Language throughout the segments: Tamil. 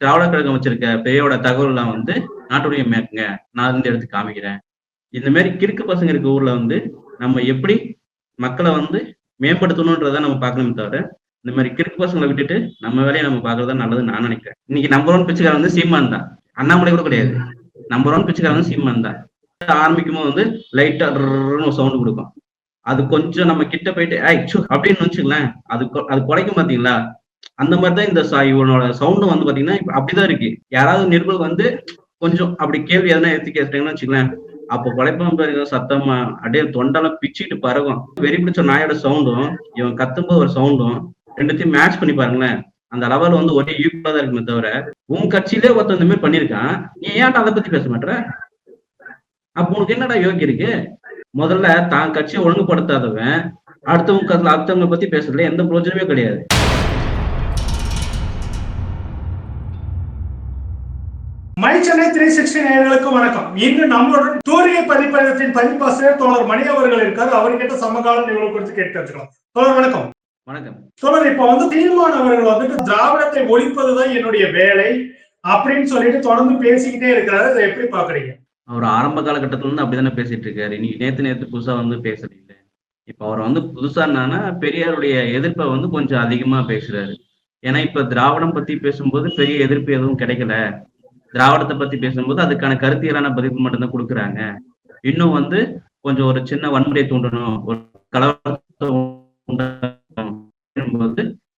திராவிட கழகம் வச்சிருக்க பெரியோட தகவல்லாம் வந்து நாட்டுடைய மேற்குங்க. நான் வந்து எடுத்து காமிக்கிறேன். இந்த மாதிரி கிறுக்கு பசங்க இருக்க ஊர்ல வந்து நம்ம எப்படி மக்களை வந்து மேம்படுத்தணுன்றதை நம்ம பார்க்கணுமே தவிர இந்த மாதிரி கிறுக்கு பசங்களை விட்டுட்டு நம்ம வேலையை நம்ம பார்க்கறதா நல்லதுன்னு நான் நினைக்கிறேன். இன்னைக்கு நம்பர் ஒன் பிச்சைக்காரன் வந்து சீமான் தான். அண்ணாமலை கூட கிடையாது. நம்பர் ஒன் பிச்சைக்காரன் வந்து சீமான் தான். ஆரம்பிக்கும் போது வந்து லைட்டா சவுண்ட் கொடுக்கும். அது கொஞ்சம் நம்ம கிட்ட போயிட்டு ஐ அப்படின்னு வச்சுக்கலாம் அது அது குறைக்கும் பாத்தீங்களா? அந்த மாதிரிதான் இந்த இவனோட சவுண்டும் வந்து பாத்தீங்கன்னா இப்ப அப்படிதான் இருக்கு. யாராவது நிருபர் வந்து கொஞ்சம் அப்படி கேள்வி எதனா எடுத்து கேட்டீங்கன்னு வச்சுங்களேன் அப்போ குழைப்பான் பாருங்க சத்தமா அப்படியே தொண்டெல்லாம் பிச்சுட்டு பறக்கும் வெறி பிடிச்ச நாயோட சவுண்டும் இவன் கத்தும்போது ஒரு சவுண்டும் ரெண்டுத்தையும் மேட்ச் பண்ணி பாருங்களேன். அந்த லெவல் வந்து ஒரே ஈக்குவலா தான் இருக்குமே தவிர உன் கட்சியிலே ஒருத்தன் இந்த மாதிரி பண்ணிருக்கான் நீ ஏன்டா அதை பத்தி பேச மாட்டேற அப்ப உனக்கு என்னடா யோகி இருக்கு? முதல்ல தான் கட்சியை ஒழுங்குபடுத்தாதவன் அடுத்தவங்க அடுத்தவங்க பத்தி பேசுறதுல எந்த பிரயோஜனமே கிடையாது. மை சென்னை த்ரீ சிக்ஸ்டி நேயர்களுக்கு வணக்கம். இன்று நம்மளுடன் தூரிய பதிப்பகத்தின் பதிப்பாசிரியர் தோழர் மணி அவர்கள் இருக்காரு. அவர்கிட்ட சமகால நிகழ்வு குறித்து கேட்டு வச்சுக்கலாம் தோழர் வணக்கம். வணக்கம். தோழர் இப்ப வந்து தீர்மான் அவர்கள் வந்துட்டு திராவிடத்தை ஒழிப்பதுதான் என்னுடைய வேலை அப்படின்னு சொல்லிட்டு தொடர்ந்து பேசிக்கிட்டே இருக்கிறாரு அதை எப்படி பாக்குறீங்க அவர் ஆரம்ப காலகட்டத்துல இருந்து அப்படிதானே பேசிட்டு இருக்காரு. இன்னைக்கு நேத்து நேத்து புதுசா வந்து பேசுறது இல்ல இப்ப அவர் வந்து புதுசா என்னன்னா பெரியாருடைய எதிர்ப்பை வந்து கொஞ்சம் அதிகமா பேசுறாரு. ஏன்னா இப்ப திராவிடம் பத்தி பேசும்போது பெரிய எதிர்ப்பு எதுவும் கிடைக்கல. திராவிடத்தை பத்தி பேசும்போது அதுக்கான கருத்தியலான பதிப்பு மட்டும்தான் கொடுக்குறாங்க. இன்னும் வந்து கொஞ்சம் ஒரு சின்ன வன்முறையை தூண்டணும் ஒரு கலவரத்தை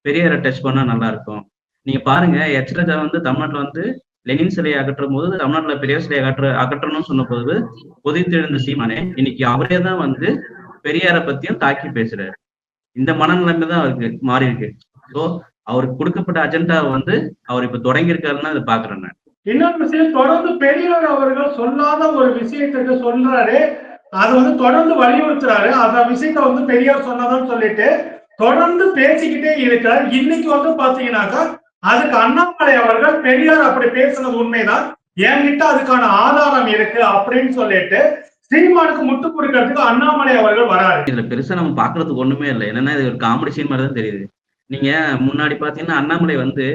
பெரியாரை டச் பண்ணா நல்லா இருக்கும். நீங்க பாருங்க எச்ரஜா வந்து தமிழ்நாட்டுல வந்து லெனின் சிலையை அகற்றும் போது தமிழ்நாட்டுல பெரியார் சிலையை அகற்ற அகற்றணும்னு சொன்ன போது கொதித்தெழுந்த சீமானே இன்னைக்கு அவரே தான் வந்து பெரியாரை பத்தியும் தாக்கி பேசுறாரு. இந்த மனநிலைமை தான் அவருக்கு மாறி இருக்கு. ஸோ அவருக்கு கொடுக்கப்பட்ட அஜெண்டா வந்து அவர் இப்ப தொடங்கி இருக்காருன்னு அதை பாக்குறேன் நான். இன்னொரு விஷயம் தொடர்ந்து பெரியவர் அவர்கள் சொல்லாத ஒரு விஷயத்துக்கு சொல்றாரு. அது வந்து தொடர்ந்து வலியுறுத்துறாரு. அந்த விஷயத்த வந்து பெரியார் சொன்னதான்னு சொல்லிட்டு தொடர்ந்து பேசிக்கிட்டே இருக்கிறார். இன்னைக்கு வந்து பாத்தீங்கன்னாக்கா அதுக்கு அண்ணாமலை அவர்கள் பெரியார் அப்படி பேசுனது உண்மைதான். என்கிட்ட அதுக்கான ஆதாரம் இருக்கு அப்படின்னு சொல்லிட்டு ஸ்ரீமானுக்கு முட்டு கொடுக்கறதுக்கு அண்ணாமலை அவர்கள் வராரு. இதுல பெருசா நம்ம பாக்குறதுக்கு ஒண்ணுமே இல்லை. என்னன்னா இது ஒரு காமெடி சீன் மாதிரி தான் தெரியுது. நீங்க முன்னாடி பாத்தீங்கன்னா அண்ணாமலை வந்து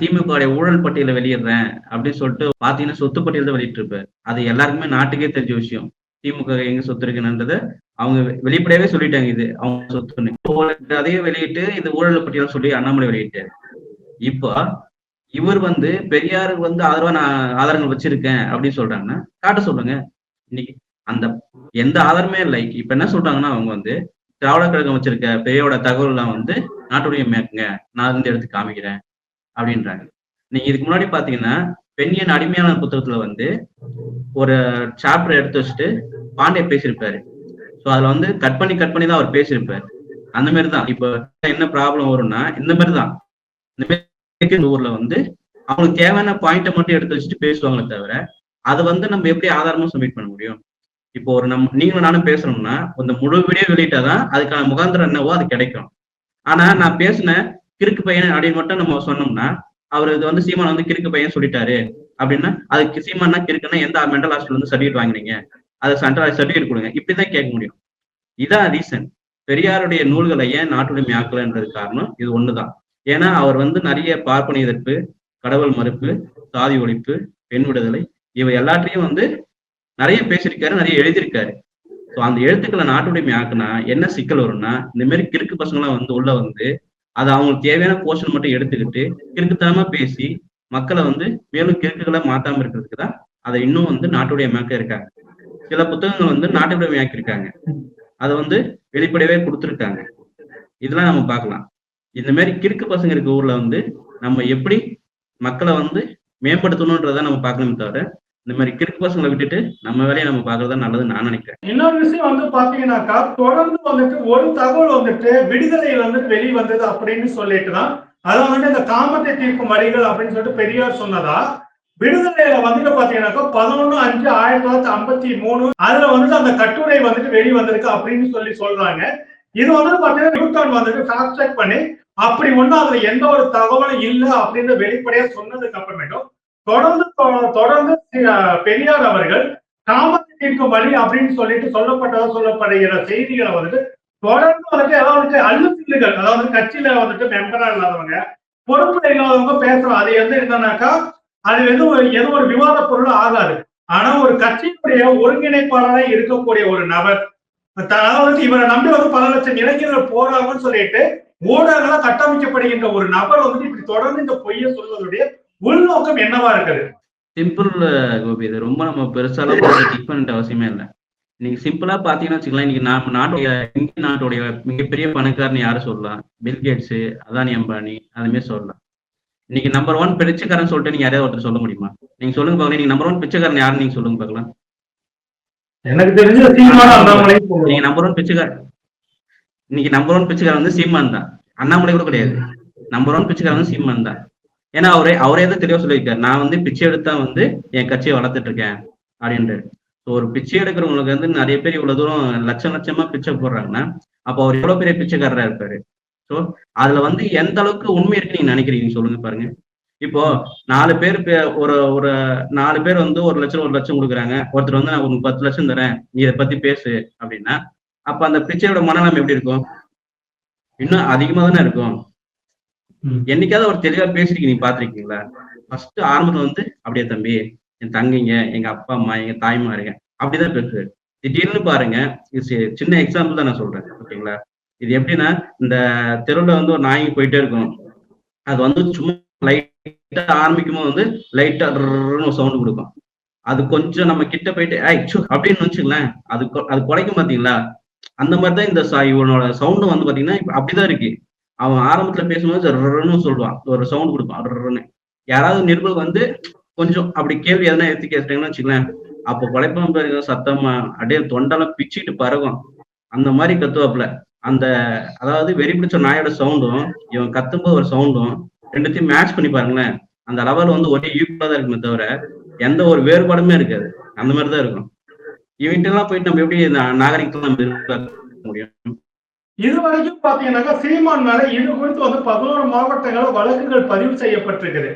திமுக ஊழல் பட்டியலை வெளியிடுறேன் அப்படின்னு சொல்லிட்டு பாத்தீங்கன்னா சொத்து பட்டியல் தான் வெளியிட்டு இருப்பாரு அது எல்லாருக்குமே நாட்டுக்கே தெரிஞ்ச விஷயம். திமுக எங்க சொத்து இருக்குன்றத அவங்க வெளிப்படையாவே சொல்லிட்டாங்க இது. அவங்க சொத்துன்னு. அதையும் வெளியிட்டு இது ஊழல் பட்டியல் சொல்லி அண்ணாமலை வெளியிட்டாரு. இப்போ இவர் வந்து பெரியாருக்கு வந்து ஆதரவா நான் ஆதாரங்கள் வச்சிருக்கேன் அப்படின்னு சொல்றாங்கன்னா காட்ட சொல்லுங்க. இன்னைக்கு அந்த எந்த ஆதாரமே இல்லை. இப்ப என்ன சொல்றாங்கன்னா அவங்க வந்து திராவிட கழகம் வச்சிருக்க பெரியோட தகவல்லாம் வந்து நாட்டுடைய மேற்குங்க. நான் இருந்து எடுத்து காமிக்கிறேன். அப்படின்றாங்க. நீங்க இதுக்கு முன்னாடி பாத்தீங்கன்னா பெண்ணியன் அடிமையான புத்தகத்துல வந்து ஒரு சாப்டர் எடுத்து வச்சுட்டு பாண்டிய பேசியிருப்பாரு. ஸோ அதுல வந்து கட் பண்ணி கட் பண்ணி தான் அவர் பேசியிருப்பாரு. அந்த மாதிரி தான் இப்போ என்ன ப்ராப்ளம் வரும்னா இந்த மாதிரி தான் இந்த மாதிரி ஊர்ல வந்து அவங்களுக்கு தேவையான பாயிண்ட்டை மட்டும் எடுத்து வச்சுட்டு பேசுவாங்களே தவிர அதை வந்து நம்ம எப்படி ஆதாரமா சப்மிட் பண்ண முடியும்? இப்போ ஒரு நம்ம நீங்களும் நானும் பேசுறோம்னா இந்த முழு வீடியோ வெளியிட்டாதான் அதுக்கான முகாந்திரம் என்னவோ அது கிடைக்கும். ஆனா நான் பேசின கிறுக்கு பையன் அப்படின்னு மட்டும் நம்ம சொன்னோம்னா அவர் இது வந்து சீமான் வந்து கிறுக்கு பையன் சொல்லிட்டாரு அப்படின்னா அதுக்கு சீமானா கிறுக்குன்னா எந்த மென்டல் ஹாஸ்பிட்டல் வந்து சர்டிஃபிகேட் வாங்குனீங்க? அதை சென்ட்ரல் சர்டிஃபிகேட் கொடுங்க. இப்படிதான் கேட்க முடியும். இதான் ரீசன் பெரியாருடைய நூல்களை ஏன் நாட்டுடைமை ஆக்கலன்றது காரணம் இது ஒண்ணுதான். ஏன்னா அவர் வந்து நிறைய பார்ப்பன எதிர்ப்பு கடவுள் மறுப்பு சாதி ஒழிப்பு பெண் விடுதலை இவை எல்லாத்தையும் வந்து நிறைய பேசியிருக்காரு நிறைய எழுதியிருக்காரு. ஸோ அந்த எழுத்துக்களை நாட்டுடைமை ஆக்குனா என்ன சிக்கல் வரும்னா இந்த மாதிரி கிறுக்கு பசங்களாம் வந்து உள்ள வந்து அதை அவங்களுக்கு தேவையான போர்ஷன் மட்டும் எடுத்துக்கிட்டு கிறுக்குத்தனமா பேசி மக்களை வந்து மேலும் கிறுக்குகளை மாத்தாம இருக்கிறதுக்கு தான் அதை இன்னும் வந்து நாட்டுடைய மேக்க இருக்காங்க. சில புத்தகங்கள் வந்து நாட்டுடைய மேக்கிருக்காங்க அதை வந்து வெளிப்படையவே கொடுத்துருக்காங்க. இதெல்லாம் நம்ம பார்க்கலாம். இந்த மாதிரி கிறுக்கு பசங்க இருக்க ஊர்ல வந்து நம்ம எப்படி மக்களை வந்து மேம்படுத்தணுன்றதை நம்ம பார்க்கணுமே தவிர இந்த மாதிரி கிறுக்கு பசங்களை விட்டுட்டு நம்ம வேலையை நம்ம பார்க்கறதா நல்லதுன்னு நான் நினைக்கிறேன். இன்னொரு விஷயம் வந்து பாத்தீங்கன்னாக்கா தொடர்ந்து வந்துட்டு ஒரு தகவல் வந்துட்டு விடுதலை வந்துட்டு வெளி வந்தது அப்படின்னு சொல்லிட்டு தான் அதை வந்துட்டு இந்த காமத்தை தீர்க்கும் வழிகள் அப்படின்னு சொல்லிட்டு பெரியார் சொன்னதா விடுதலையில வந்துட்டு பாத்தீங்கன்னாக்கா பதினொன்னு அஞ்சு ஆயிரத்தி தொள்ளாயிரத்தி ஐம்பத்தி மூணு அதுல வந்துட்டு அந்த கட்டுரை வந்துட்டு வெளி வந்திருக்கு அப்படின்னு சொல்லி சொல்றாங்க. இது வந்து பாத்தீங்கன்னா நியூட்டன் வந்துட்டு ஃபேக்ட் செக் பண்ணி அப்படி ஒண்ணும் அதுல எந்த ஒரு தகவலும் இல்ல அப்படின்னு வெளிப்படையா சொன்னதுக்கு அப்புறமேட்டும் தொடர்ந்து தொடர்ந்து பெரியார் அவர்கள் காமத்தை தீர்க்கும் வழி அப்படின்னு சொல்லிட்டு சொல்லப்பட்டதா சொல்லப்படுகிற செய்திகளை வந்துட்டு தொடர்ந்து வந்துட்டு ஏதாவது வந்துட்டு அள்ளுசில்லுகள் அதாவது கட்சியில வந்துட்டு மெம்பரா இல்லாதவங்க பொறுப்புல இல்லாதவங்க பேசுறோம். அது எது என்னன்னாக்கா அது வந்து ஒரு ஒரு விவாத பொருள் ஆகாது. ஆனா ஒரு கட்சியினுடைய ஒருங்கிணைப்பாளராக இருக்கக்கூடிய ஒரு நபர் த- அதாவது இவரை நம்பி வந்து பல லட்சம் இளைஞர்கள் போறாங்கன்னு சொல்லிட்டு ஊடகங்களா கட்டமைக்கப்படுகின்ற ஒரு நபர் வந்துட்டு இப்படி தொடர்ந்து இந்த பொய்யை சொல்வதுடைய உள்நோக்கம் என்னவா இருக்குது? சிம்பிள் கோபி. இது ரொம்ப நம்ம பெருசாலாம் கிளிக் பண்ணிட்ட அவசியமே இல்லை. இன்னைக்கு சிம்பிளா பாத்தீங்கன்னா வச்சுக்கலாம் இன்னைக்கு நம்ம நாட்டுடைய இந்திய நாட்டுடைய மிகப்பெரிய பணக்காரன் யாரு சொல்லலாம்? பில்கேட்ஸ் அதானி அம்பானி அதுமாரி சொல்லலாம். இன்னைக்கு நம்பர் ஒன் பிச்சைக்காரன் சொல்லிட்டு நீங்க யாரையாவது ஒருத்தர் சொல்ல முடியுமா? நீங்க சொல்லுங்க பார்க்கலாம். நீங்க நம்பர் ஒன் பிச்சைக்காரன் யாருன்னு நீங்க சொல்லுங்க பார்க்கலாம். எனக்கு தெரிஞ்ச நீங்க நம்பர் ஒன் பிச்சைக்காரன். இன்னைக்கு நம்பர் ஒன் பிச்சைக்காரன் வந்து சீமான் தான். அண்ணாமலை கூட கிடையாது. நம்பர் ஒன் பிச்சைக்காரன் வந்து சீமான் தான். ஏன்னா அவரே அவரே தான் தெளிவா சொல்லியிருக்காரு. நான் வந்து பிச்சை எடுத்தா வந்து என் கட்சியை வளர்த்துட்டு இருக்கேன் அப்படின்ட்டு. ஸோ ஒரு பிச்சை எடுக்கிறவங்களுக்கு வந்து நிறைய பேர் இவ்வளவு தூரம் லட்சம் லட்சமா பிச்சை போடுறாங்கன்னா அப்ப அவர் எவ்வளவு பெரிய பிச்சைக்காரரா இருப்பாரு? ஸோ அதுல வந்து எந்த அளவுக்கு உண்மை இருக்கு நீங்க நினைக்கிறீங்க? சொல்லுங்க பாருங்க. இப்போ நாலு பேர் பே- ஒரு ஒரு நாலு பேர் வந்து ஒரு லட்சம் ஒரு லட்சம் கொடுக்குறாங்க. ஒருத்தர் வந்து நான் உங்களுக்கு பத்து லட்சம் தரேன் நீ இதை பத்தி பேசு அப்படின்னா அப்ப அந்த பிச்சையோட மனநலம் எப்படி இருக்கும்? இன்னும் அதிகமா தானே இருக்கும். என்னைக்காவது ஒரு தெளிவா பேசிருக்கீங்க நீங்க பாத்திருக்கீங்களா? ஃபர்ஸ்ட் ஆரம்பத்துல வந்து அப்படியே தம்பி என் தங்கைங்க எங்க அப்பா அம்மா எங்க தாய்மாருங்க அப்படிதான் பேசுவாரு. திடீர்னு பாருங்க இது சின்ன எக்ஸாம்பிள் தான் நான் சொல்றேன் ஓகேங்களா? இது எப்படின்னா இந்த தெருவுல வந்து ஒரு நாய்க்கு போயிட்டே இருக்கும். அது வந்து சும்மா லைட்டா ஆரம்பிக்கும் போது வந்து லைட்டா சவுண்ட் கொடுக்கும். அது கொஞ்சம் நம்ம கிட்ட போயிட்டு ஐய் சு அப்படின்னு வச்சுங்களேன் அது அது குறைக்கும் பாத்தீங்களா? அந்த மாதிரி தான் இந்த இவனோட சவுண்டு வந்து பாத்தீங்கன்னா அப்படிதான் இருக்கு. அவன் ஆரம்பத்துல பேசும்போது ரன்னு சொல்லுவான். ஒரு சவுண்ட் கொடுப்பான் ரன்னு யாராவது நிருபர் வந்து கொஞ்சம் அப்படி கேள்வி எதனா எடுத்து கேட்டாங்கன்னு வச்சுங்களேன் அப்போ குலைப்பான் சத்தமா அப்படியே தொண்டெல்லாம் பிச்சுட்டு பறகும் அந்த மாதிரி கத்துவாப்புல. அந்த அதாவது வெறி பிடிச்ச நாயோட சவுண்டும் இவன் கத்தும்போது ஒரு சவுண்டும் ரெண்டுத்தையும் மேட்ச் பண்ணி பாருங்களேன். அந்த லெவல் வந்து ஒரே ஈக்குவலா தான் இருக்குமே தவிர எந்த ஒரு வேறுபாடுமே இருக்காது. அந்த மாதிரி தான் இருக்கும். இவன்ட்டு எல்லாம் போயிட்டு நம்ம எப்படி இந்த நாகரிகத்தை நம்ம எதிர்பார்க்க முடியும்? இது வரைக்கும் பாத்தீங்கன்னாக்கா சீமான் மேல இது குறித்து வந்து பதினோரு மாவட்டங்களில் வழக்குகள் பதிவு செய்யப்பட்டிருக்குது.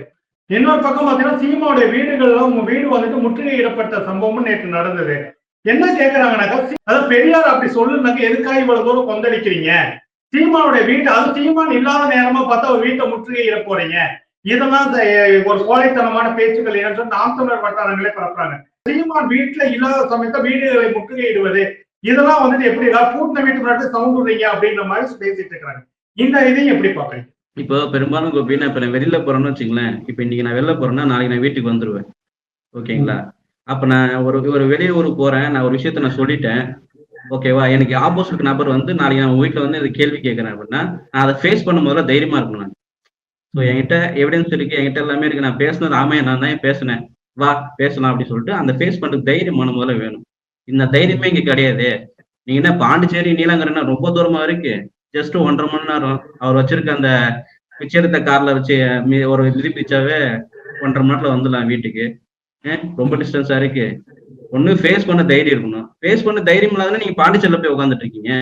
இன்னொரு பக்கம் பாத்தீங்கன்னா சீமாவுடைய வீடுகள்ல உங்க வீடு வந்துட்டு முற்றுகையிடப்பட்ட சம்பவமும் நேற்று நடந்தது. என்ன கேக்குறாங்கன்னாக்கா அதாவது பெரியார் அப்படி சொல்லுனாக்க எதுக்காக இவ்வளவு தூரம் கொந்தளிக்கிறீங்க? சீமானுடைய வீடு அது சீமான் இல்லாத நேரமா பார்த்தா ஒரு வீட்டை முற்றுகையிட போறீங்க. இதெல்லாம் ஒரு கோழைத்தனமான பேச்சுக்கள் என்று சொல்லி நாம் தமிழர் வட்டாரங்களே பரப்புறாங்க. சீமான் வீட்டுல இல்லாத சமயத்தை வீடுகளை முற்றுகையிடுவது இதெல்லாம் வந்துட்டு எப்படி கூட்டின வீட்டு முன்னாடி சவுண்ட் விடுறீங்க அப்படின்ற மாதிரி பேசிட்டு இருக்காங்க இந்த இதையும் எப்படி பாக்குறீங்க இப்போ பெரும்பாலும் கோபினா இப்ப நான் வெளியில போறேன்னு வச்சுங்களேன் இப்ப இன்னைக்கு நான் வெளில போறேன்னா நாளைக்கு நான் வீட்டுக்கு வந்துருவேன். ஓகேங்களா? அப்ப நான் ஒரு ஒரு வெளியூருக்கு போறேன். நான் ஒரு விஷயத்த நான் சொல்லிட்டேன். ஓகேவா? எனக்கு ஆப்போசிட் நபர் வந்து நாளைக்கு நான் உங்க வீட்டுல வந்து கேள்வி கேட்கறேன் அப்படின்னா நான் அதை ஃபேஸ் பண்ண முதல்ல தைரியமா இருக்கணும் நான். ஸோ என்கிட்ட எவிடன்ஸ் இருக்கு. என்கிட்ட எல்லாமே இருக்கு. நான் பேசுனது ஆமையா நான் தான் பேசினேன். வா பேசலாம் அப்படின்னு சொல்லிட்டு அந்த ஃபேஸ் பண்றதுக்கு தைரியமான முதல்ல வேணும். இந்த தைரியமே இங்க கிடையாது. நீங்க என்ன பாண்டிச்சேரி நீலாங்கரன்னா ரொம்ப தூரமா இருக்கு. ஜஸ்ட் ஒன்றரை மணி நேரம். அவர் வச்சிருக்க அந்த பிச்சை எடுத்த கார்ல வச்சு ஒரு மிதி பிச்சாவே ஒன்றரை மணி நேரத்துல வந்துடலாம் வீட்டுக்கு. ரொம்ப டிஸ்டன்ஸா இருக்கு. ஒண்ணு ஃபேஸ் பண்ண தைரியம் இருக்கணும். ஃபேஸ் பண்ண தைரியம் இல்லாத நீங்க பாண்டிச்சேரியில போய் உட்காந்துட்டு இருக்கீங்க.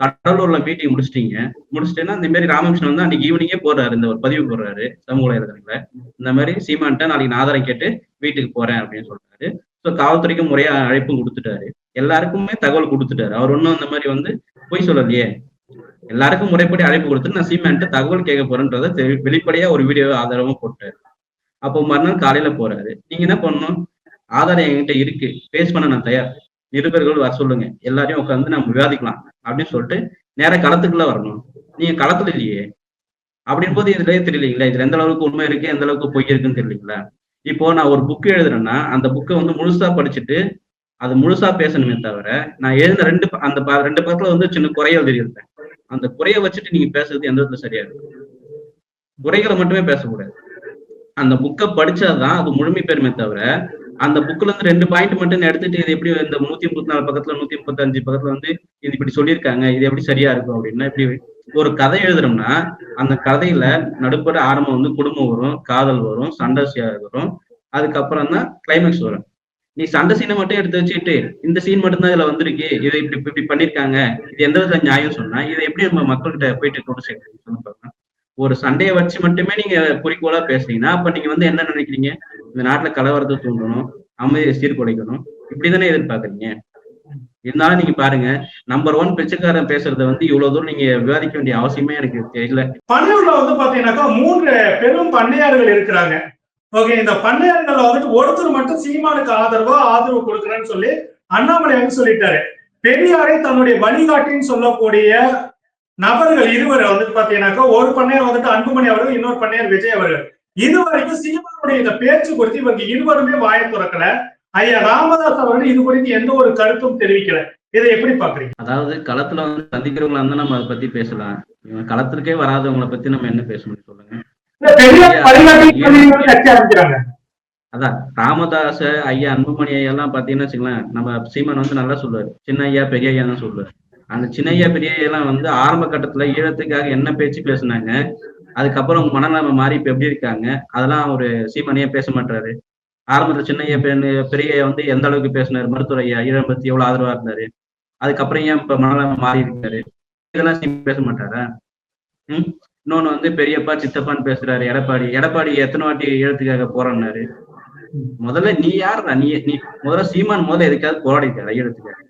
கடலூர்ல மீட்டிங் முடிச்சிட்டீங்க. முடிச்சிட்டேன்னா இந்த மாதிரி ராமகிருஷ்ணன் வந்து அன்னைக்கு ஈவினிங்கே போடுறாரு இந்த ஒரு பதிவு போடுறாரு. சமூக வலைதளத்துல. இந்த மாதிரி சீமான்ட்ட நாளைக்கு நான் ஆதாரம் கேட்டு வீட்டுக்கு போறேன் அப்படின்னு சொல்றாரு. ஸோ காவல்துறைக்கு முறையா அழைப்பும் கொடுத்துட்டாரு. எல்லாருக்குமே தகவல் கொடுத்துட்டாரு. அவர் ஒன்றும் அந்த மாதிரி வந்து பொய் சொல்லலையே. எல்லாருக்கும் முறைப்படி அழைப்பு கொடுத்து நான் சீமான்ட்டு தகவல் கேட்க போறேன்றத வெளிப்படையா ஒரு வீடியோ ஆதாரமா போட்டாரு. அப்போ மறுநாள் காலையில போறாரு. நீங்க என்ன பண்ணணும்? ஆதாரம் என்கிட்ட இருக்கு. பேஸ் பண்ண நான் தயார். நிருபர்கள் வர சொல்லுங்க. எல்லாரையும் உட்காந்து நம்ம விவாதிக்கலாம் அப்படின்னு சொல்லிட்டு நேர களத்துக்குள்ள வரணும். நீங்க களத்துல இல்லையே. அப்படின் போது இதுலயே தெரியலீங்களா? இதுல எந்த அளவுக்கு உண்மை இருக்கு எந்த அளவுக்கு பொய் இருக்குன்னு தெரியலீங்களா? இப்போ நான் ஒரு புக் எழுதுறேன்னா அந்த புக்கை வந்து முழுசா படிச்சுட்டு அது முழுசா பேசணுமே தவிர நான் எழுந்த ரெண்டு ப- அந்த ப- ரெண்டு பக்கத்துல வந்து சின்ன குறைய எழுதியிருப்பேன் அந்த குறைய வச்சுட்டு நீங்க பேசுறது எந்த விதத்துல சரியா இருக்கு குறைகளை மட்டுமே பேசக்கூடாது. அந்த புக்கை படிச்சாதான் அது முழுமை பெருமை தவிர அந்த புக்ல இருந்து ரெண்டு பாயிண்ட் மட்டும் எடுத்துட்டு இது எப்படி இந்த நூத்தி முப்பத்தி நாலு பக்கத்துல நூத்தி முப்பத்தஞ்சு பக்கத்துல வந்து இது இப்படி சொல்லியிருக்காங்க இது எப்படி சரியா இருக்கும் அப்படின்னா இப்படி ஒரு கதை எழுதுறோம்னா அந்த கதையில நடுப்பட ஆரம்பம் வந்து குடும்பம் வரும் காதல் வரும் சண்டை சீ- வரும். அதுக்கப்புறம் தான் கிளைமேக்ஸ் வரும். நீ சண்டை சீனை மட்டும் எடுத்து வச்சுட்டு இந்த சீன் மட்டும்தான் இதுல வந்திருக்கு. இதை இப்படி இப்படி பண்ணிருக்காங்க. இது எந்த விதத்துல நியாயம் சொன்னா இதை எப்படி நம்ம மக்கள்கிட்ட போயிட்டு கொண்டு சேர்க்கணும் சொல்லி பார்க்கலாம். ஒரு சண்டையை வச்சு மட்டுமே நீங்க குறிக்கோளா பேசுறீங்கன்னா அப்ப நீங்க வந்து என்ன நினைக்கிறீங்க? இந்த நாட்டுல கலவரத்தை தூண்டணும் அமைதியை சீர்குலைக்கணும். இப்படிதானே எதிர்பார்க்கறீங்க? இருந்தாலும் நீங்க பாருங்க நம்பர் ஒன் பிச்சைக்காரன் பேசுறத வந்து இவ்வளவு தூரம் நீங்க விவாதிக்க வேண்டிய அவசியமே எனக்கு தெரியல. பண்ணையூர்ல வந்து பாத்தீங்கன்னாக்கா மூன்று பெரும் பண்ணையார்கள் இருக்கிறாங்க. ஓகே இந்த பண்ணையார்கள் வந்துட்டு ஒருத்தர் மட்டும் சீமானுக்கு ஆதரவா ஆதரவு கொடுக்குறேன்னு சொல்லி அண்ணாமலை வந்து சொல்லிட்டாரு. பெரியாரை தன்னுடைய வழிகாட்டின்னு சொல்லக்கூடிய நபர்கள் இருவர் வந்துட்டு பாத்தீங்கன்னாக்கா ஒரு பண்ணையார் வந்துட்டு அன்புமணி அவர்கள் இன்னொரு பண்ணையார் விஜய் அவர்கள். இதுவரைக்கும் சீமானுடைய இந்த பேச்சு குறித்து இவங்க இருவருமே வாய திறக்கல. ஐயா ராமதாஸ் அவர்கள் இது குறித்து எந்த ஒரு கருத்தும் தெரிவிக்கல. இதை எப்படி பாக்குறீங்க அதாவது களத்துல வந்து சந்திக்கிறவங்களா இருந்தா நம்ம அதை பத்தி பேசலாம். களத்திற்கே வராதவங்களை பத்தி நம்ம என்ன பேச முடியும் சொல்லுங்க அதான் ராமதாஸ் ஐயா அன்புமணி ஐயா எல்லாம் பாத்தீங்கன்னா வச்சுக்கலாம் நம்ம சீமான் வந்து நல்லா சொல்லுவாரு. சின்ன ஐயா பெரிய ஐயா தான் சொல்லுவாரு. அந்த சின்ன ஐயா பெரிய ஐயா எல்லாம் வந்து ஆரம்ப கட்டத்துல ஈழத்துக்காக என்ன பேச்சு பேசுனாங்க அதுக்கப்புறம் மனநிலைமை மாறி இப்ப எப்படி இருக்காங்க அதெல்லாம் ஒரு சீமானியா பேச மாட்டாரு ஆரம்பத்துல சின்ன ஐயா பெரிய வந்து எந்த அளவுக்கு பேசினாரு? மருத்துவர் ஐயா ஈழம் பத்தி எவ்வளவு ஆதரவா இருந்தாரு? அதுக்கப்புறம் ஏன் இப்ப மனநலம் மாறி இருக்காரு இதெல்லாம் பேச மாட்டாரா? ம்? இன்னொன்னு வந்து பெரியப்பா சித்தப்பான்னு பேசுறாரு. எடப்பாடி எடப்பாடி எத்தனை வாட்டி ஈழத்துக்காக போராடினாரு? முதல்ல நீ யாருடா? நீ நீ முதல்ல சீமான் முதல்ல எதுக்காவது போராடிக்காரு ஈழத்துக்காக?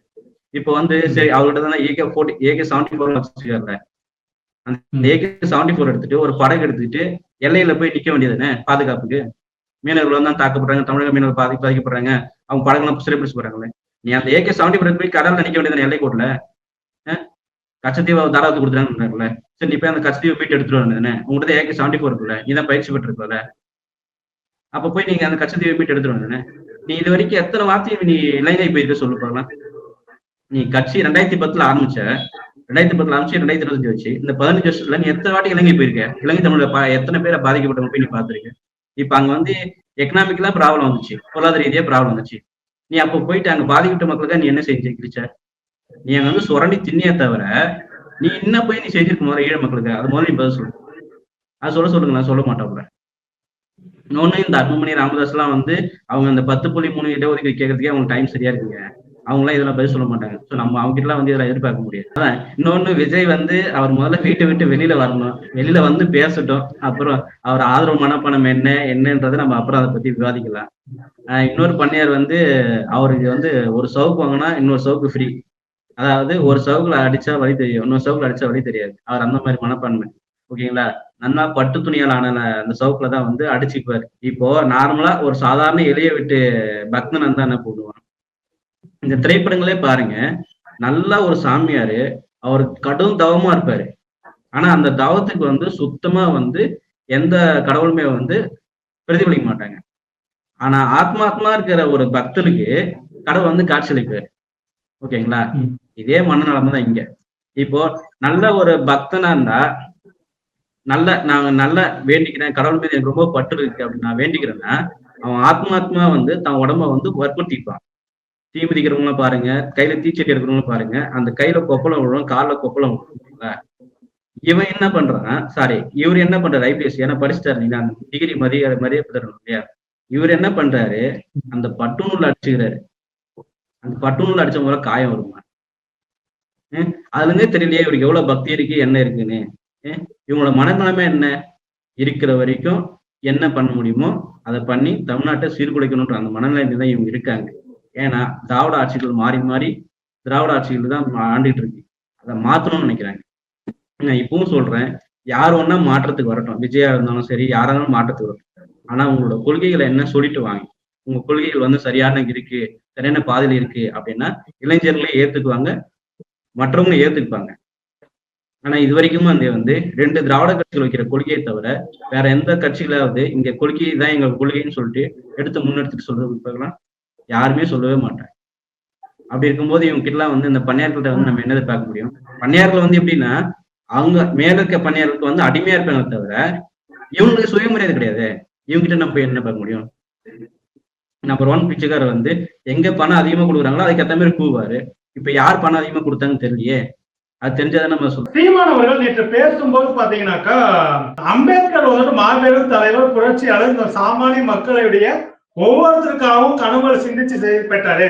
இப்ப வந்து சரி அவர்கிட்ட தானே AK forty AK seventy four வச்சிருக்காருல. அந்த ஏகே செவன்டி ஃபோர் எடுத்துட்டு ஒரு படகு எடுத்துட்டு எல்லையில போய் நிக்க வேண்டியதுதானே? பாதுகாப்புக்கு? மீனவர்கள் தான் தாக்கப்படுறாங்க தமிழக மீனவர் பாதி பாதிக்கப்படுறாங்க. அவங்க படங்கள்லாம் சிறைப்பிடிச்சு போறாங்களே நீ அந்த ஏகே செவன்டி ஃபோர் போய் கடல் நினைக்க வேண்டியது எல்லை கோட்ல கச்சத்தீவை தாராளத்து கொடுத்துறாங்கல்ல சரி நீ போய் அந்த கச்சத்தீவை போயிட்டு எடுத்துட்டு வந்ததுன்னு உங்கள்கிட்ட ஏகே செவன்டி ஃபோர் இருக்குல்ல நீ தான் பயிற்சி பெற்றிருக்கல அப்ப போய் நீங்க அந்த கச்சத்தீவை போயிட்டு எடுத்துட்டு வந்ததுன்னு நீ இது வரைக்கும் எத்தனை வார்த்தையும் நீ இளைஞர் போயிட்டு சொல்லு பார்க்கலாம். நீ கட்சி ரெண்டாயிரத்தி பத்துல ஆரம்பிச்ச ரெண்டாயிரத்தி பத்துல ஆரம்பிச்சு ரெண்டாயிரத்தி இருபத்தஞ்சு வச்சு இந்த பதினஞ்சு வருஷத்துல நீ எத்தனை வாட்டி இலங்கை போயிருக்க? இலங்கை தமிழ்ல எத்தனை பேரை பாதிக்கப்பட்டவங்க போய் நீ பாத்திருக்க இப்ப அங்க வந்து எக்கனாமிக்கலா ப்ராப்ளம் வந்துச்சு. பொருளாதார ரீதியா ப்ராப்ளம் வந்துச்சு. நீ அப்போ போயிட்டு அங்க பாதிக்கப்பட்ட மக்களுக்கு நீ என்ன செஞ்சு நீ அங்க வந்து சுரண்டி திண்ணியே தவிர நீ என்ன போய் நீ செஞ்சிருக்க முதல்ல ஈழ மக்களுக்கு. அது முதல்ல நீ பதில் சொல்லு. அது சொல்ல சொல்லுங்க நான் சொல்ல மாட்டேன் இன்னொன்னு இந்த அன்புமணி ராமதாஸ் எல்லாம் வந்து அவங்க அந்த பத்து புள்ளி மூணு இடஒதுக்கீடு கேட்கறதுக்கே அவங்க டைம் சரியா இருக்குங்க. அவங்க எல்லாம் இதெல்லாம் பதில் சொல்ல மாட்டாங்க. ஸோ நம்ம அவங்க கிட்ட வந்து இதெல்லாம் எதிர்பார்க்க முடியாது. அதான் இன்னொன்னு விஜய் வந்து அவர் முதல்ல வீட்டை விட்டு வெளியில வரணும். வெளியில வந்து பேசட்டும். அப்புறம் அவர் ஆதரவு மனப்பணம் என்ன என்னன்றதை நம்ம அப்புறம் அதை பத்தி விவாதிக்கலாம். இன்னொரு பண்ணையார் வந்து அவருக்கு வந்து ஒரு சவுக்கு வாங்கினா இன்னொரு சவுக்கு ஃப்ரீ அதாவது ஒரு சவுக்குல அடிச்சா வழி தெரியும். இன்னொரு சவுக்குல அடிச்சா வழி தெரியாது. அவர் அந்த மாதிரி மனப்பான்மை. ஓகேங்களா? நல்லா பட்டு துணியால் ஆன அந்த சவுக்குல தான் வந்து அடிச்சுக்குவாரு. இப்போ நார்மலா ஒரு சாதாரண எளிய விட்டு பக்தன் தான் என்ன போடுவான். இந்த திரைப்படங்களே பாருங்க. நல்ல ஒரு சாமியாரு. அவர் கடும் தவமா இருப்பாரு. ஆனா அந்த தவத்துக்கு வந்து சுத்தமா வந்து எந்த கடவுளுமே வந்து பிரதிபலிக்க மாட்டாங்க. ஆனா ஆத்மாத்மா இருக்கிற ஒரு பக்தனுக்கு கடவுள் வந்து காட்சியளிப்பாரு ஓகேங்களா. இதே மனநலம் தான் இங்க. இப்போ நல்ல ஒரு பக்தனா இருந்தா நல்ல நான் நல்ல வேண்டிக்கிறேன். கடவுள் மீது எனக்கு ரொம்ப பற்று இருக்கு அப்படின்னு நான் வேண்டிக்கிறேன்னா அவன் ஆத்மாத்மா வந்து தன் உடம்ப வந்து வற்புறுத்திப்பான். தீ மிதிக்கிறவங்களும் பாருங்க கையில தீச்சட்டி எடுக்கிறவங்களும் பாருங்க அந்த கையில கொப்பளம் விழும் கால கொப்பளம் விழும் இவன் என்ன பண்றான்? சாரி இவர் என்ன பண்றாரு? ஐபிஎஸ் ஏன்னா படிச்சுட்டாரு நீங்க அந்த டிகிரி மதிய மதிய இல்லையா? இவர் என்ன பண்றாரு? அந்த பட்டுநூல் அடிச்சுக்கிறாரு. அந்த பட்டுநூல் அடிச்ச முறை காயம் வருமா? ஹம்? அதுல இருந்தே தெரியலையே இவருக்கு எவ்வளவு பக்தி இருக்கு என்ன இருக்குன்னு. ஹம்? இவங்களோட மனநிலைமை என்ன? இருக்கிற வரைக்கும் என்ன பண்ண முடியுமோ அதை பண்ணி தமிழ்நாட்டை சீர்குலைக்கணுன்ற அந்த மனநிலைமை தான் இவங்க இருக்காங்க. ஏன்னா திராவிட ஆட்சிகள் மாறி மாறி திராவிட ஆட்சிகள் தான் ஆண்டுகிட்டு இருக்கு. அதை மாத்தணும்னு நினைக்கிறாங்க. நான் இப்பவும் சொல்றேன் யார் ஒன்னா மாற்றத்துக்கு வரட்டும். விஜயா இருந்தாலும் சரி யாரா இருந்தாலும் மாற்றத்துக்கு வரட்டும். ஆனா உங்களோட கொள்கைகளை என்ன சொல்லிட்டு வாங்க. உங்க கொள்கைகள் வந்து சரியான இருக்கு சரியான பாதையில இருக்கு அப்படின்னா இளைஞர்களே ஏத்துக்குவாங்க மற்றவங்களும் ஏத்துக்குவாங்க. ஆனா இது வரைக்கும் அந்த வந்து ரெண்டு திராவிட கட்சிகள் வைக்கிற கொள்கையை தவிர வேற எந்த கட்சிகளாவது இங்க கொள்கை தான் எங்க கொள்கைன்னு சொல்லிட்டு எடுத்து முன்னெடுத்துட்டு சொல்றது யாருமே சொல்லவே மாட்டாங்க. அப்படி இருக்கும்போது இவங்க கிட்டலாம் வந்து இந்த பண்ணையார்கள்ட்ட வந்து நம்ம என்னது பார்க்க முடியும்? பண்ணையார்கள் வந்து எப்படின்னா அவங்க மேல இருக்க பண்ணையார்களுக்கு வந்து அடிமையா இருப்பாங்க தவிர இவங்களுக்கு சுயமரியாதை கிடையாது. இவங்க கிட்ட நம்ம போய் என்ன பார்க்க முடியும்? நம்பர் ஒன் பிச்சைக்காரர் வந்து எங்க பணம் அதிகமா கொடுக்குறாங்களோ அதுக்கு ஏத்த மாதிரி கூவாரு இப்ப யார் பணம் அதிகமா கொடுத்தாங்கன்னு தெரியலையே. அது தெரிஞ்சாதான் நம்ம சொல்றோம். சீமானவர்கள் நேற்று பேசும்போது பாத்தீங்கன்னாக்கா அம்பேத்கர் ஒரு மாபெரும் தலைவர் புரட்சியாளர் இந்த சாமானிய மக்களுடைய ஒவ்வொருத்தருக்காகவும் கனவுகள் சிந்திச்சு செயல்பட்டாரு.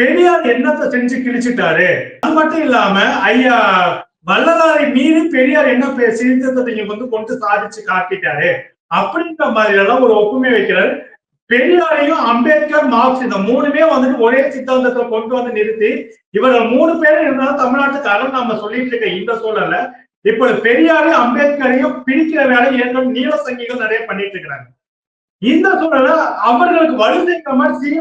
பெரியார் என்னத்தை செஞ்சு கிழிச்சிட்டாரு? அது மட்டும் இல்லாம ஐயா வள்ளலாரை மீறி பெரியார் என்ன சீர்திருத்தத்தை இங்க வந்து கொண்டு சாதிச்சு காட்டிட்டாரு. அப்படின்ற மாதிரி எல்லாம் ஒரு ஒப்புமை வைக்கிறாரு. பெரியாரையும் அம்பேத்கர் மார்க்ஸ் இந்த மூணுமே வந்துட்டு ஒரே சித்தாந்தத்தை கொண்டு வந்து நிறுத்தி இவர்கள் மூணு பேரும் இருந்தாலும் தமிழ்நாட்டுக்காரன் நம்ம சொல்லிட்டு இருக்க இந்த சூழல்ல இப்ப பெரியாரையும் அம்பேத்கரையும் பிரிக்கிற வேலை ஏற்கனவே நீல சங்கிகள் நிறைய பண்ணிட்டு இருக்கிறாங்க. இந்த சூழல்ல அவர்களுக்கு வலு சேர்க்கிற மாதிரி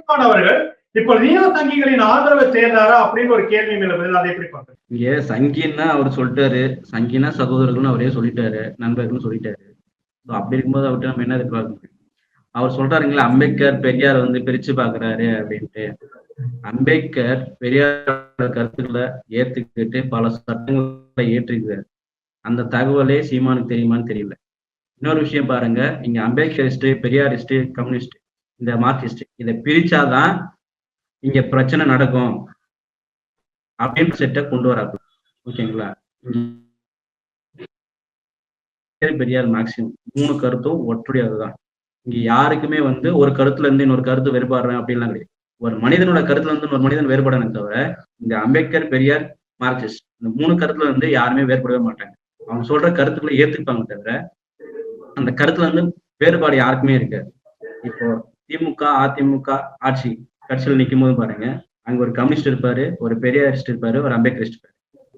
நீல சங்கிகளின் ஆதரவை சேர்ந்தாரா அப்படின்னு ஒரு கேள்வி எழுப்புது அதை எப்படி பண்றது இங்க சங்கின்னா அவர் சொல்லிட்டாரு. சங்கினா சகோதரர்கள்னு அவரே சொல்லிட்டாரு. நண்பர்கள்னு சொல்லிட்டாரு. அப்படி இருக்கும்போது அவர்கிட்ட நம்ம என்ன எதிர்பார்க்க முடியும் அவர் சொல்றாருங்களா அம்பேத்கர் பெரியார் வந்து பிரிச்சு பாக்குறாரு அப்படின்ட்டு. அம்பேத்கர் பெரியார் கருத்துக்களை ஏத்துக்கிட்டு பல சட்டங்களை ஏற்றிருக்கிறார் அந்த தகவலே சீமானுக்கு தெரியுமான்னு தெரியல. இன்னொரு விஷயம் பாருங்க. இங்க அம்பேத்கரிஸ்ட் பெரியாரிஸ்ட் கம்யூனிஸ்ட் இந்த மார்க்சிஸ்ட் இதை பிரிச்சாதான் இங்க பிரச்சனை நடக்கும். அப்படின்னு செட்டை கொண்டு வராங்க. ஓகேங்களா? பெரியார் மேக்சிமம் மூணு கருத்தும் ஒற்றுடையதுதான் இங்க யாருக்குமே வந்து ஒரு கருத்துல இருந்து இன்னொரு கருத்து வேறுபாடுறேன் அப்படின்லாம் கிடையாது. ஒரு மனிதனோட கருத்துல இருந்து ஒரு மனிதன் வேறுபடணும் தவிர இந்த அம்பேத்கர் பெரியார் மார்க்சிஸ்ட். இந்த மூணு கருத்துல இருந்து யாருமே வேறுபடவே மாட்டாங்க. அவங்க சொல்ற கருத்துக்களை ஏத்துப்பாங்க தவிர அந்த கருத்துல வந்து வேறுபாடு யாருக்குமே இருக்காது. இப்போ திமுக அதிமுக ஆட்சி கட்சியில் நிற்கும் போது பாருங்க அங்க ஒரு கம்யூனிஸ்ட் இருப்பாரு ஒரு பெரியாரிஸ்ட் இருப்பாரு ஒரு அம்பேத்கரிஸ்ட் இருப்பாரு.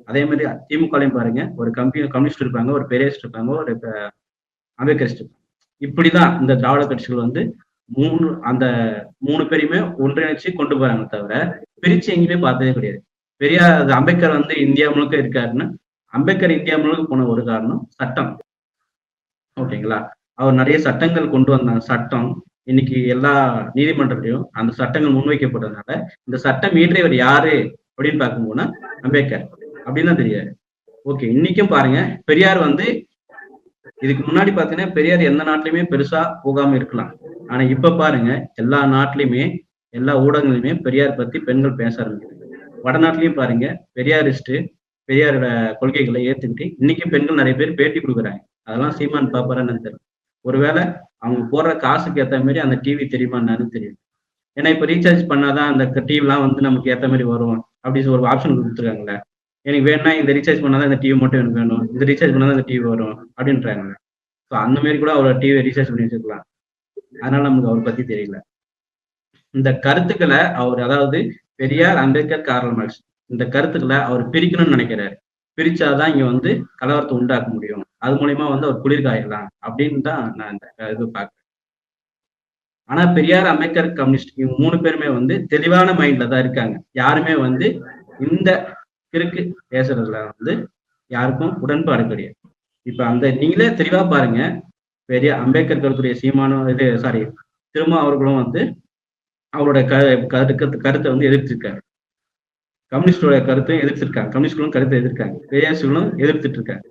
அதே மாதிரி திமுகலையும் பாருங்க ஒரு கம்பி கம்யூனிஸ்ட் இருப்பாங்க ஒரு பெரியாரிஸ்ட் இருப்பாங்க ஒரு அம்பேத்கரிஸ்ட் இருப்பாங்க. இப்படிதான் இந்த திராவிட கட்சிகள் வந்து மூணு அந்த மூணு பேரையுமே ஒன்றிணைச்சு கொண்டு போறாங்க தவிர பிரிச்சு எங்கேயுமே பார்த்ததே கிடையாது. பெரியார் அது அம்பேத்கர் வந்து இந்தியா முழுக்க இருக்காருன்னா அம்பேத்கர் இந்தியா முழுக்க போன ஒரு காரணம் சட்டம். ஓகேங்களா? அவர் நிறைய சட்டங்கள் கொண்டு வந்தாங்க சட்டம் இன்னைக்கு எல்லா நீதிமன்றத்திலையும் அந்த சட்டங்கள் முன்வைக்கப்பட்டதுனால இந்த சட்டம் இயற்றியவர் யாரு அப்படின்னு பார்க்கும்போதுனா அம்பேத்கர் அப்படின்னு தான் தெரியாது. ஓகே இன்னைக்கும் பாருங்க பெரியார் வந்து இதுக்கு முன்னாடி பாத்தீங்கன்னா பெரியார் எந்த நாட்டிலுமே பெருசா போகாம இருக்கலாம். ஆனா இப்ப பாருங்க எல்லா நாட்டிலயுமே எல்லா ஊடகங்களுமே பெரியார் பத்தி பெண்கள் பேச ஆரம்பிக்கிறாங்க வடநாட்டிலையும் பாருங்க பெரியாரிஸ்ட் பெரியாரோட கொள்கைகளை ஏத்துக்கிட்டு இன்னைக்கு பெண்கள் நிறைய பேர் பேட்டி கொடுக்குறாங்க. அதெல்லாம் சீமான் பாப்பாரான்னு தெரியும் ஒருவேளை அவங்க போடுற காசுக்கு ஏற்ற மாதிரி அந்த டிவி தெரியுமா என்னன்னு தெரியும் ஏன்னா இப்ப ரீசார்ஜ் பண்ணாதான் அந்த டிவிலாம் வந்து நமக்கு ஏத்த மாதிரி வரும் அப்படின்னு ஒரு ஆப்ஷன் கொடுத்துருக்காங்களே எனக்கு வேணா இந்த ரீசார்ஜ் பண்ணாதான் இந்த டிவி மட்டும் எனக்கு வேணும். இந்த ரீசார்ஜ் பண்ணாதான் இந்த டிவி வரும் அப்படின்றாங்க ஸோ அந்த மாதிரி கூட அவரோட டிவியை ரீசார்ஜ் பண்ணி வச்சுக்கலாம் அதனால நமக்கு அவரை பத்தி தெரியல. இந்த கருத்துக்களை அவர் அதாவது பெரியார் அம்பேத்கர் கார்ல் மார்க்ஸ் இந்த கருத்துக்களை அவர் பிரிக்கணும்னு நினைக்கிறாரு. பிரிச்சாதான் இங்க வந்து கலவரத்தை உண்டாக்க முடியும். அது மூலியமா வந்து அவர் குளிர்காயலாம் அப்படின்னு தான் நான் இந்த இது பார்க்குறேன். ஆனா பெரியார் அம்பேத்கர் கம்யூனிஸ்ட் இவங்க மூணு பேருமே வந்து தெளிவான மைண்ட்ல தான் இருக்காங்க. யாருமே வந்து இந்த கிறுக்கு பேசுறதுல வந்து யாருக்கும் உடன்பாடு கிடையாது. இப்ப அந்த நீங்களே தெளிவா பாருங்க. பெரிய அம்பேத்கர் கருத்துடைய சீமானும் இது சாரி திரும்ப அவர்களும் வந்து அவரோட க கருத்து கருத்தை வந்து எதிர்த்திருக்காரு. கம்யூனிஸ்டோட கருத்தையும் எதிர்த்திருக்காங்க. கம்யூனிஸ்டுகளும் கருத்தை எதிர்க்காங்க. பெரியாசிகளும் எதிர்த்துட்டு இருக்காங்க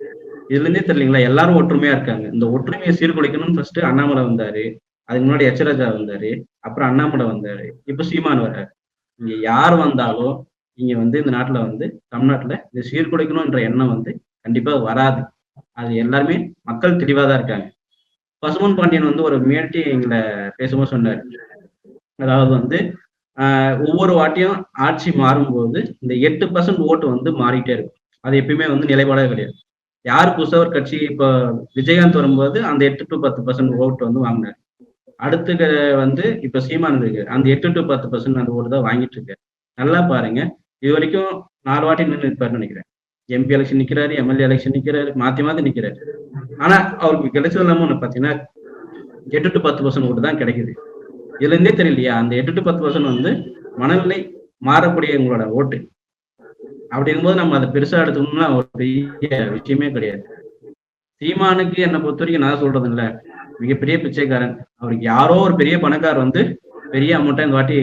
இதுல இருந்தே தெரியலீங்களா? எல்லாரும் ஒற்றுமையா இருக்காங்க. இந்த ஒற்றுமையை சீர்குலைக்கணும்னு ஃபர்ஸ்ட் அண்ணாமலை வந்தாரு. அதுக்கு முன்னாடி எச்சராஜா வந்தாரு. அப்புறம் அண்ணாமலை வந்தாரு. இப்ப சீமான் வர்றாரு. இங்க யார் வந்தாலும் இங்க வந்து இந்த நாட்டுல வந்து தமிழ்நாட்டுல இந்த சீர்குலைக்கணும்ன்ற எண்ணம் வந்து கண்டிப்பா வராது. அது எல்லாருமே மக்கள் தெளிவா தான் இருக்காங்க. பசுமன் பாண்டியன் வந்து ஒரு மேட்டி எங்களை பேசும்போது சொன்னாரு. அதாவது வந்து ஆஹ் ஒவ்வொரு வாட்டியும் ஆட்சி மாறும்போது இந்த எட்டு பர்சன்ட் ஓட்டு வந்து மாறிட்டே இருக்கும். அது எப்பயுமே வந்து நிலைப்பாடே கிடையாது. யார் புதுசாக ஒரு கட்சி இப்போ விஜயகாந்த் வரும்போது அந்த எட்டு டு பத்து பர்சன்ட் ஓட்டு வந்து வாங்கினார். அடுத்து வந்து இப்ப சீமான் இருக்கு அந்த எட்டு டு பத்து பர்சன்ட் அந்த ஓட்டு தான் வாங்கிட்டு இருக்காரு. நல்லா பாருங்க. இது வரைக்கும் நாலு வாட்டி நின்று இருப்பாருன்னு நினைக்கிறேன். எம்பி எலெக்ஷன் நிக்கிறாரு எம்எல்ஏ எலெக்ஷன் நிக்கிறாரு மாத்தி மாத்தி நிக்கிறாரு. ஆனா அவருக்கு கிடைச்சது இல்லாம ஒண்ணு பாத்தீங்கன்னா எட்டு டு பத்து பர்சன்ட் ஓட்டு தான் கிடைக்குது. இதுல இருந்தே தெரியலையா? அந்த எட்டு டு பத்து பர்சன்ட் வந்து மனநிலை மாறக்கூடிய உங்களோட ஓட்டு. அப்படி இருக்கும்போது நம்ம அதை பெருசா எடுத்துக்கணும்னா ஒரு பெரிய விஷயமே கிடையாது. சீமானுக்கு என்னை பொறுத்த வரைக்கும் நான் சொல்றது இல்ல மிகப்பெரிய பிச்சைக்காரன். அவருக்கு யாரோ ஒரு பெரிய பணக்காரர் வந்து பெரிய அமௌண்ட்டா இந்த வாட்டி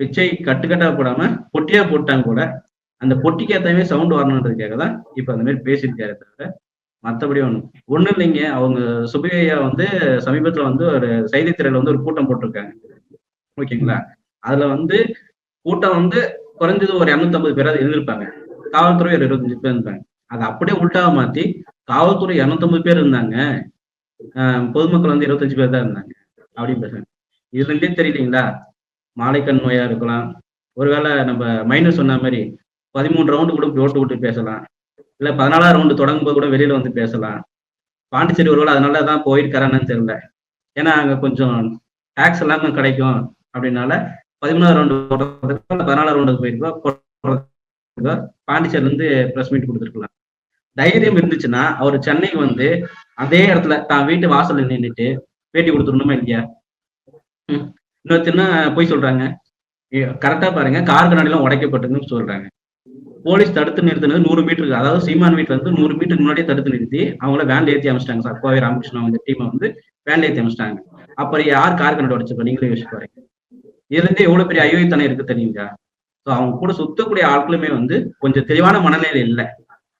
பிச்சை கட்டுக்கட்டா போடாம பொட்டியா போட்டாங்க கூட அந்த பொட்டிக்கு ஏத்தவே சவுண்ட் வரணுன்றதுக்காக தான் இப்ப அந்த மாதிரி பேசியிருக்காரு தவிர மத்தபடி ஒண்ணும். ஒண்ணும் இல்லைங்க. அவங்க சுபையா வந்து சமீபத்துல வந்து ஒரு செய்தித்துறையில வந்து ஒரு கூட்டம் போட்டிருக்காங்க. ஓகேங்களா? அதுல வந்து கூட்டம் வந்து குறைஞ்சது ஒரு இரநூத்தம்பது பேராது இருந்திருப்பாங்க காவல்துறை ஒரு இருபத்தஞ்சு பேர் இருந்தாங்க அதை அப்படியே உள்டாக மாத்தி காவல்துறை இரநூத்தம்பது பேர் இருந்தாங்க. பொதுமக்கள் வந்து இருபத்தஞ்சு பேர் தான் இருந்தாங்க. அப்படின்னு பேசுறாங்க. இதுல இருந்தே தெரியலீங்களா? மாலைக்கண் நோயா இருக்கலாம். ஒருவேளை நம்ம மைனர் சொன்ன மாதிரி பதிமூணு ரவுண்டு கூட ஓட்டு விட்டு பேசலாம். இல்ல பதினாலாம் ரவுண்டு தொடங்கும் போது கூட வெளியில வந்து பேசலாம். பாண்டிச்சேரி ஒருவேளை அதனால தான் போயிருக்காரான்னு தெரியல. ஏன்னா அங்க கொஞ்சம் டாக்ஸ் எல்லாமே கிடைக்கும். அப்படின்னால பதிமூணாவது ரவுண்டு போடுறதுக்கு பதினாலாம் ரவுண்டுக்கு போயிருக்கோம் பாண்டிச்சேரில இருந்து பிரஸ் மீட் கொடுத்துருக்கலாம். தைரியம் இருந்துச்சுன்னா அவர் சென்னைக்கு வந்து அதே இடத்துல தான் வீட்டு வாசல்ல நின்றுட்டு பேட்டி கொடுத்துடணுமா இல்லையா? ம். போய் சொல்றாங்க. கரெக்டா பாருங்க. கார் கண்ணாடிலாம் உடைக்கப்பட்டதுன்னு சொல்றாங்க. போலீஸ் தடுத்து நிறுத்தினது நூறு மீட்டருக்கு அதாவது சீமான் வீட்டுல இருந்து நூறு மீட்டருக்கு முன்னாடியே தடுத்து நிறுத்தி அவங்கள வேன்ல ஏற்றி அமைச்சிட்டாங்க சார். கோவை ராமகிருஷ்ணன் அவங்க டீமை வந்து வேன்ல ஏற்றி அமைச்சிட்டாங்க. அப்புறம் யார் கார் கண்ணாடி உடைச்சிருப்பா? நீங்களே யோசிச்சு பாருங்க. இதுல இருந்து எவ்வளவு பெரிய அயோக்கியத்தனம் இருக்கு தெரியுங்க ஸோ அவங்க கூட சுத்தக்கூடிய ஆட்களுமே வந்து கொஞ்சம் தெளிவான மனநிலை இல்லை.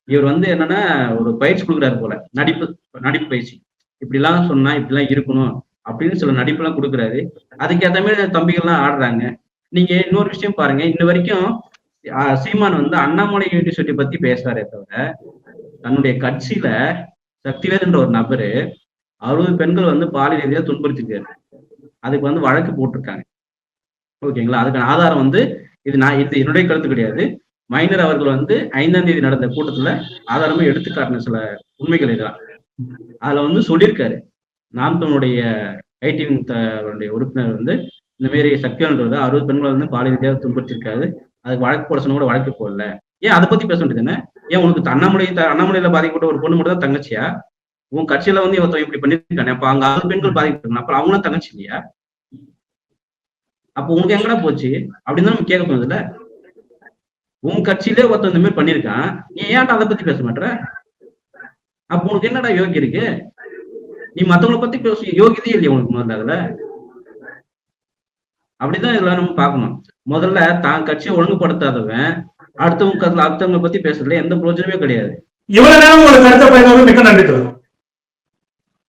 இவர் வந்து என்னன்னா ஒரு பயிற்சி கொடுக்குறாரு போல. நடிப்பு நடிப்பு பயிற்சி. இப்படிலாம் சொன்னா இப்படிலாம் இருக்கணும் அப்படின்னு சில நடிப்பெல்லாம் கொடுக்குறாரு. அதுக்கேற்ற மாதிரி தம்பிகள்லாம் ஆடுறாங்க. நீங்க இன்னொரு விஷயம் பாருங்க. இன்ன வரைக்கும் சீமான் வந்து அண்ணாமலை யூனிவர்சிட்டி பத்தி பேசுறாரே தவிர தன்னுடைய கட்சியில சக்திவேதன்ற ஒரு நபரு அறுபது பெண்கள் வந்து பாலியல் ரீதியா துன்புறுத்திருக்காரு அதுக்கு வந்து வழக்கு போட்டிருக்காங்க. ஓகேங்களா அதுக்கான ஆதாரம் வந்து இது நான் இது என்னுடைய கருத்து கிடையாது. மைனர் அவர்கள் வந்து ஐந்தாம் தேதி நடந்த கூட்டத்துல ஆதாரமா எடுத்துக்காட்டின சில உண்மைகள் இதெல்லாம். அதுல வந்து சொல்லியிருக்காரு. நாம் தன்னுடைய ஐடி உறுப்பினர் வந்து இந்த மாரி சக்தியானது அறுபது பெண்களை வந்து பாலியல் ரீதியாக துன்புறுத்திருக்காரு. அதுக்கு வழக்கு போட சொன்ன கூட வழக்கு போடல. ஏன் அதை பத்தி பேச வேண்டியது என்ன ஏன் உனக்கு அண்ணாமலை அண்ணாமலையில பாதிக்கப்பட்ட ஒரு பொண்ணு மட்டும் தான் தங்கச்சியா? உன் கட்சியில வந்து இவன் இப்படி பண்ணிருக்கானே. அப்ப அங்க ஆறு பெண்கள் பாதிக்கப்பட்டிருக்காங்க. அப்ப அவங்களும் தங்கச்சி இல்லையா? அப்ப உனக்கு எங்கடா போச்சு? அப்படின்னு தான் நம்ம கேட்க போனதுல உன் கட்சியிலே ஒருத்தன் இந்த மாதிரி பண்ணிருக்கான் நீ ஏன்டா அதை பத்தி பேச மாட்ற? அப்ப உனக்கு என்னடா யோகி இருக்கு? நீ மத்தவங்கள பத்தி பேச. யோகிதே இல்லையா உனக்கு முதல்ல அதுல? அப்படிதான் இதெல்லாம் நம்ம பார்க்கணும். முதல்ல தான் கட்சியை ஒழுங்குபடுத்தாதவன் அடுத்தவங்க கருத்துல அடுத்தவங்க பத்தி பேசுறதுல எந்த பிரயோஜனமே கிடையாது. இவ்வளவு நேரம் உங்களுக்கு கருத்தை பயணம் மிக்க நன்றி தரும்